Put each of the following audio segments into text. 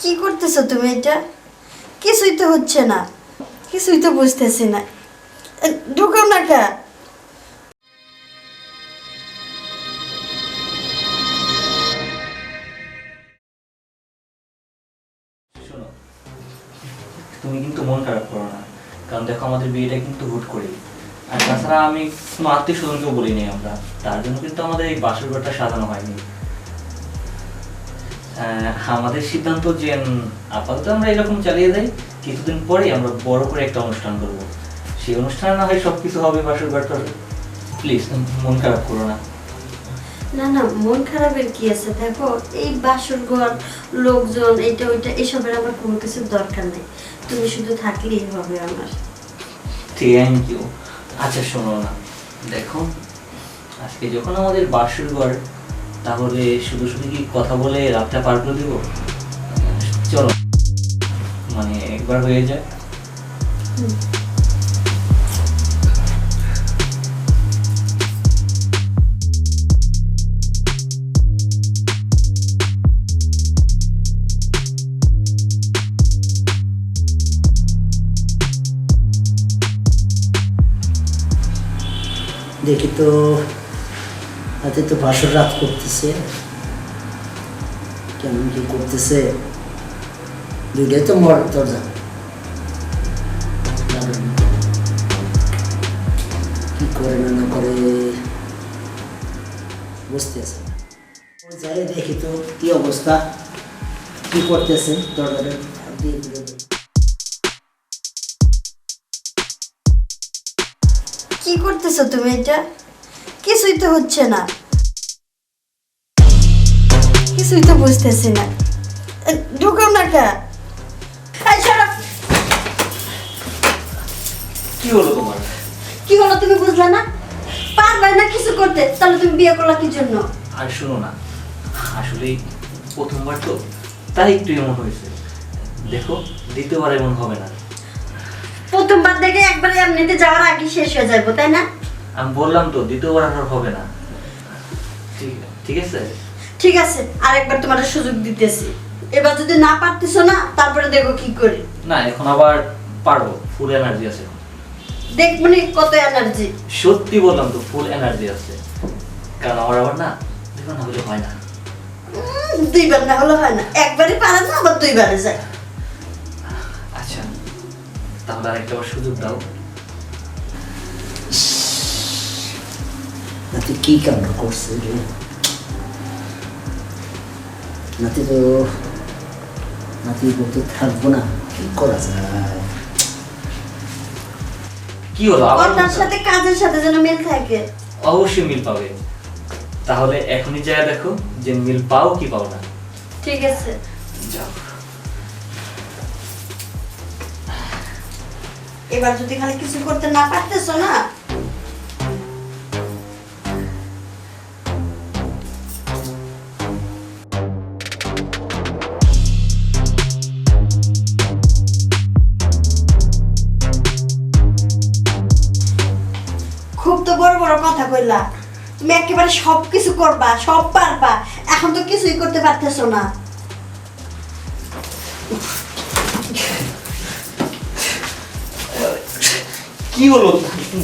কি করতেছো তুমি এটা? কিছুই তো হচ্ছে না। কিছুই তো বুঝতেছি না। ঢুকাও না কা। তুমি কিন্তু মন খারাপ করো না। কারণ দেখো আমাদের বিয়েটা কিন্তু হুট করেই। আর তাছাড়া আমি কোনো আত্মীয় স্বজনকেও বলিনি আমরা। তার জন্য কিন্তু আমাদের এই বাসর ঘরটা সাজানো হয়নি। আমাদের সিদ্ধান্ত যে আপাতত আমরা এরকম চালিয়ে যাই কিছুদিন পরে আমরা বড় করে একটা অনুষ্ঠান করব। সেই অনুষ্ঠানে না হয় সব কিছু হবে বাসর ঘরটা প্লিজ মন খারাপ করো না। না না মন খারাপের কি আছে দেখো? এই বাসর ঘর লোকজন এটা ওইটা এসবের আমার কোনো কিছুর দরকার নেই। তুমি শুধু থাকলেই হবে আমার। থ্যাংক ইউ আচ্ছা শোনো না। দেখো আজকে যখন আমাদের বাসর ঘর তাহলে শুধু শুধু কি কথা বলে রাতটা পার করে দিব চলো মানে একবার হয়ে যায়। দেখি তো হাতে তো বাসর রাত করতেছে। কেমন কি করতেছে? দুইটাই তো মর দরজা। কি করে না না করে? বুঝতেছে না। ও যাই দেখি তো কি অবস্থা। কি করতেছে দরজাটা? কি করতেছো তুমি এটা? কিছুই তো হচ্ছে না। কিছুই তো বুঝতেছি না। ঢুকাও না কা? হলো তোমার? কি হলো তুমি বুঝলে না? পারবে না কিছু করতে তাহলে তুমি বিয়ে করলা কি জন্য? আর শোনো না আসলে প্রথমবার তো তাই একটু এমন হয়েছে। দেখো দ্বিতীয়বার এমন হবে না। প্রথমবার দেখে একবারে এমনিতে যাওয়ার আগে শেষ হয়ে যাব তাই না? আমি বললাম তো দ্বিতীয়বার আর হবে না। ঠিক আছে? ঠিক আছে আরেকবার তোমার সুযোগ দিতেছি। এবার যদি না পারতেছো না তারপরে দেখো কি করি। না এখন আবার পারব ফুল এনার্জি আছে। দেখব নি কত এনার্জি সত্যি বললাম তো ফুল এনার্জি আছে। কারণ আমার আবার না দেখো না হলে হয় না। দুইবার না হলে হয় না। একবারই পারে না আবার দুইবারে যায়। আচ্ছা তাহলে আরেকটা সুযোগ দাও। নাতি কি কাণ্ড করছে রে নাতি তো নাতি বলতে থাকব না কি করা যায় কি হলো আবার সাথে কাজের সাথে যেন মিল থাকে অবশ্যই মিল পাবে তাহলে এখনই যায় দেখো যে মিল পাও কি পাও না ঠিক আছে যাও এবার যদি খালি কিছু করতে না পারতেছো না কইলা তুমি একেবারে সব কিছু করবা সব পারবা। এখন তো কিছুই করতে পারতেছো না। কি হলো?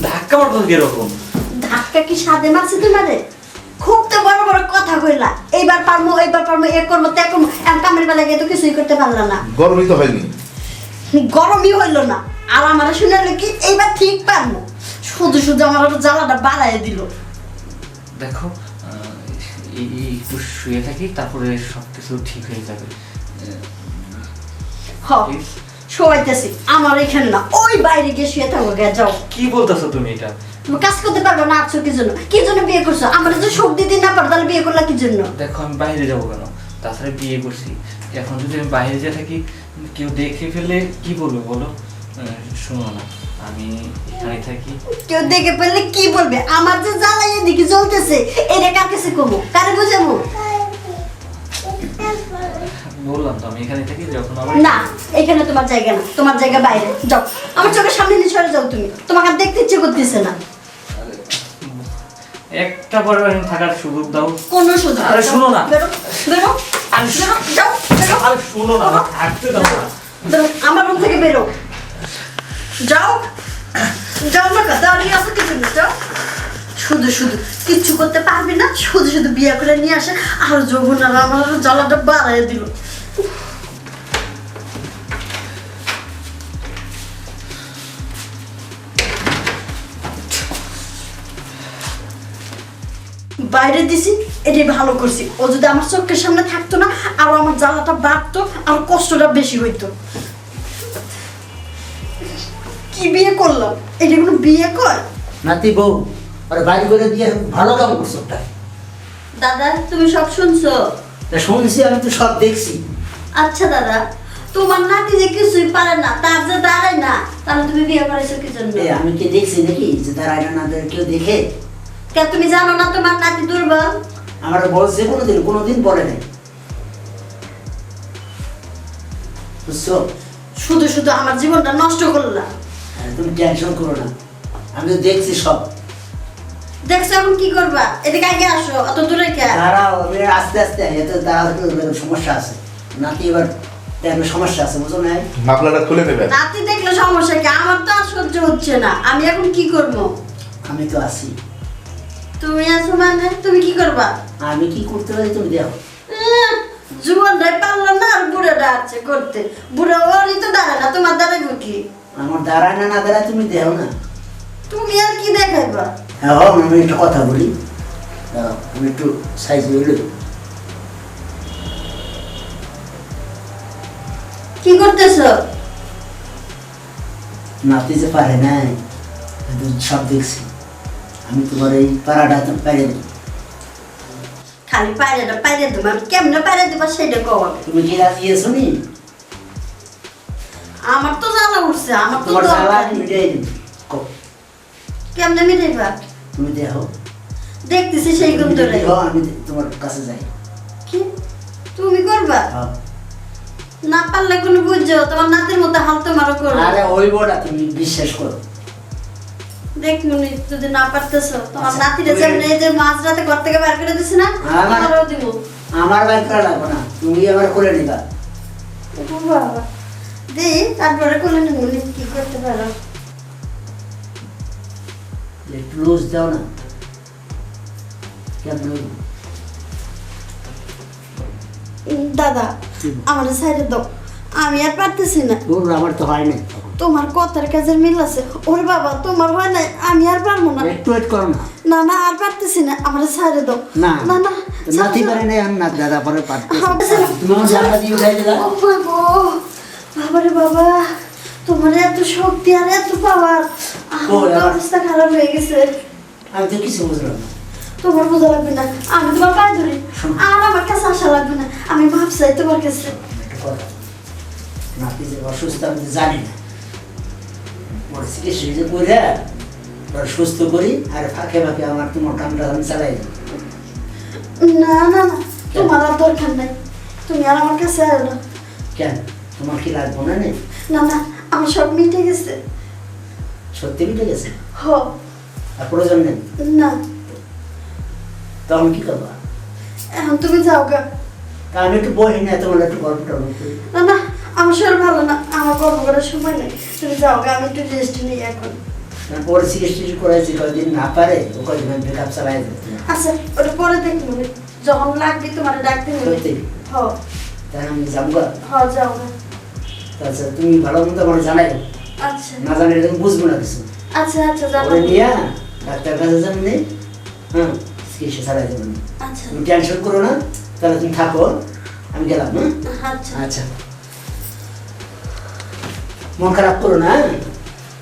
ধাক্কা মারতো কীরকম? ধাক্কা কি সাদে মারছে তোমারে? খুব তো বড় বড় কথা কইলা। এইবার পারমু এইবার পারমু এ করব তে করব এখন কামের বেলা গিয়ে তো কিছুই করতে পারলা না। গরমই তো হয়নি। গরমই হইল না। আর আমার শুনালে কি এইবার ঠিক পারমু। শুধু শুধু আমার আরও জ্বালাটা বাড়াই দিল। দেখো একটু শুয়ে থাকি তারপরে সব কিছু ঠিক হয়ে যাবে। হ শোয়াইতেছি। আমার এখানে না ওই বাইরে গিয়ে শুয়ে থাকো গে যাও। কি বলতেছো তুমি এটা? তুমি কাজ করতে পারবে না আছো কি জন্য? কি জন্য বিয়ে করছ? আমার যে শোক দিতে না পারো তাহলে বিয়ে করলা কি জন্য? দেখো আমি বাইরে যাব কেন? তাছাড়া বিয়ে করছি। এখন যদি আমি বাইরে যেয়ে থাকি কেউ দেখে ফেললে কি বলবে বলো? শোনো না। আমি এখানে থাকি। কেউ দেখে ফেললে কি বলবে? আমার যে জ্বালাই এদিকে জ্বলতেছে এটা কার কাছে কমো? কারে বুঝাবো বললাম তো আমি এখানে থাকি যখন আমার না এখানে তোমার জায়গা না তোমার জায়গা বাইরে। যাও আমার চোখের সামনে নিয়ে সরে যাও তুমি। তোমাকে আর দেখতে ইচ্ছে করতেছে না। একটা পরে থাকার সুযোগ দাও। কোনো সুযোগ আরে নেই। না। বেরো বেরো আরে যাও, যাও, যাও। আরে শোনো না আমার থাকতে দাও না। আমার রুম থেকে বেরো। যাও। কিছু শুধু শুধু কিচ্ছু করতে পারবি না, শুধু শুধু বিয়ে করে নিয়ে আসে, আর যৌবন আমার আরও জ্বালাটা বাড়াই দিল। বাইরে দিছি, এটাই ভালো করছি। ও যদি আমার চোখের সামনে থাকতো না, আর আমার জ্বালাটা বাড়তো, আর কষ্টটা বেশি হইতো। কি বিয়ে করলাম এটা কোনো বিয়ে কর? নাতি বউ আরে বাড়ি করে দিয়ে ভালো কাম করছ একটা। দাদা তুমি সব শুনছো? তা শুনছি আমি তো সব দেখছি। আচ্ছা দাদা তোমার নাতি যে কিছুই পারে না তার যে দাঁড়ায় না তাহলে তুমি বিয়ে করেছ কি জন্য? এ, আমি কি দেখছি নাকি যে দাঁড়ায় না না কেউ দেখে? কে তুমি জানো না তোমার নাতি দুর্বল? আমার বলছে কোনোদিন কোনোদিন বলে নাই। বুঝছ? শুধু শুধু আমার জীবনটা নষ্ট করলাম তুমি টেনশন করো না। আমি তো দেখছি সব। দেখছ এখন কি করবা? এদিকে আগে আসো অত দূরে কে? দাঁড়াও আমি আস্তে আস্তে এত দাঁড়াও সমস্যা আছে। নাতি এবার টাইমে সমস্যা আছে বুঝো না মাফলাটা খুলে নেবেন নাতি দেখলে সমস্যা কি? আমার তো আর সহ্য হচ্ছে না। আমি এখন কি করব? আমি তো আছি। তুমি আছো মানে? তুমি কি করবা? আমি কি করতে পারি তুমি দেখো। জীবনটাই পারল না আর বুড়াটা আছে করতে। বুড়া ওরই তো দাঁড়ায় না তোমার দাঁড়াইবো কি? আমার দাঁড়ায় না না দাঁড়ায় তুমি দেও না। তুমি আর কি দেখাইবা? হ্যাঁ আমি একটু কথা বলি। আমি একটু সাইজ হইল কি করতেছ? নাতি যে পারে নাই আমি সব দেখছি। আমি তোমার এই পাড়াটা তো দিই খালি পায়রাটা পাইরে দেবো আমি কেমনে পাইরে দেবো সেটা আগে। তুমি কি রাজি আছো নি? আমার তো জ্বালা আমার তো তোমার নেই। মিটাই কেমনে মিটাইবা তুমি দেখো। দেখতেছি সেই গুণ ধরে। আমি তোমার কাছে যাই। কি? তুমি করবা? হ্যাঁ। না পারলে কোনো বুঝছ তোমার নাতির মতো হাল তোমারও করো। আরে ওই বড়া তুমি বিশ্বাস করো। দেখ মনে যদি না পারতেছ তোমার আচ্ছা, নাতিরে যেমন এই যে মাঝ রাতে ঘর থেকে বের করে দিছি না আমার- তোমারও দিব। আমার বাইক করা লাগবে না। তুমি আবার করে নিবা। বাবা। দে তারপরে কোলে নিব কি করতে পারো। একটু লুজ দাও না। কেমন দাদা আমার সাইডে দাও। আমি আর পারতেছি না। আমার তো হয় নাই। তোমার কথার কাজের মিল আছে। ওরে বাবা তোমার হয় না আমি আর পারব না। একটু ওয়েট করো না। না না আর পারতেছি না। আমার সাইডে দাও। না। না না নাতি পারে নাই আমি না দাদা পরে পারতেছি তুমি জানলা দিয়ে উঠাই দিলা। বাবারে বাবা তোমার এত শক্তি আর এত পাওয়ার আমার অবস্থা খারাপ হয়ে গেছে। আমি তো কিছু বুঝলাম না। তোমার বোঝা লাগবে না। আমি তোমার পায়ে ধরি। আর আমার কাছে আসা লাগবে না। আমি মাপ চাই তোমার কাছে। নাতি যে অসুস্থ আমি জানি না। ওর চিকিৎসা যে করে ওর সুস্থ করি আর ফাঁকে ফাঁকে আমার তোমার কামটা আমি চালাই না না না। তোমার আর দরকার নাই। তুমি আর আমার কাছে আয় না। কেন? তোমার কি লাগবো না নে না না আমার সব মিটে গেছে। সত্যি মিটে গেছে? হ। আর প্রয়োজন নেই? না। তখন কি করবা? এখন তুমি যাও গা। আমি একটু বহি না তোমার একটু গল্প টল্প না না আমার শরীর ভালো না আমার গল্প করার সময় নেই। তুমি যাও গা আমি একটু রেস্ট নিই এখন। করেছি না পারে চালাই আচ্ছা ওটা পরে দেখব নে। যখন লাগবে তোমার ডাকতে হবে। সত্যি? হ। তাই আমি যাব হ যাও আচ্ছা তুমি ভালো মতো আমার জানাই? আচ্ছা। না জানলে তুমি বুঝব না কিছু। আচ্ছা আচ্ছা যাও ওরে নিয়ে ডাক্তার কাছে যাবেন নেই হ্যাঁ চিকিৎসা চালাই দেবেন আচ্ছা। তুমি টেনশন করো না তাহলে তুমি থাকো আমি গেলাম হ্যাঁ? আচ্ছা। আচ্ছা। মন খারাপ করো না হ্যাঁ?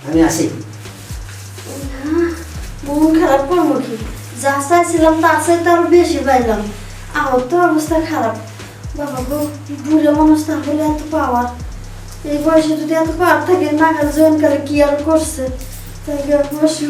আমি আসি। মন খারাপ করব কি? যা চাইছিলাম তা চাইতে আরও বেশি পাইলাম। আমার তো অবস্থা খারাপ। বাবা গো বুড়ো মানুষ তাহলে এত পাওয়ার এই বয়সে যদি এত পাওয়ার থাকে নাগাল জয়েন করে কি আর করছে? তাই বসে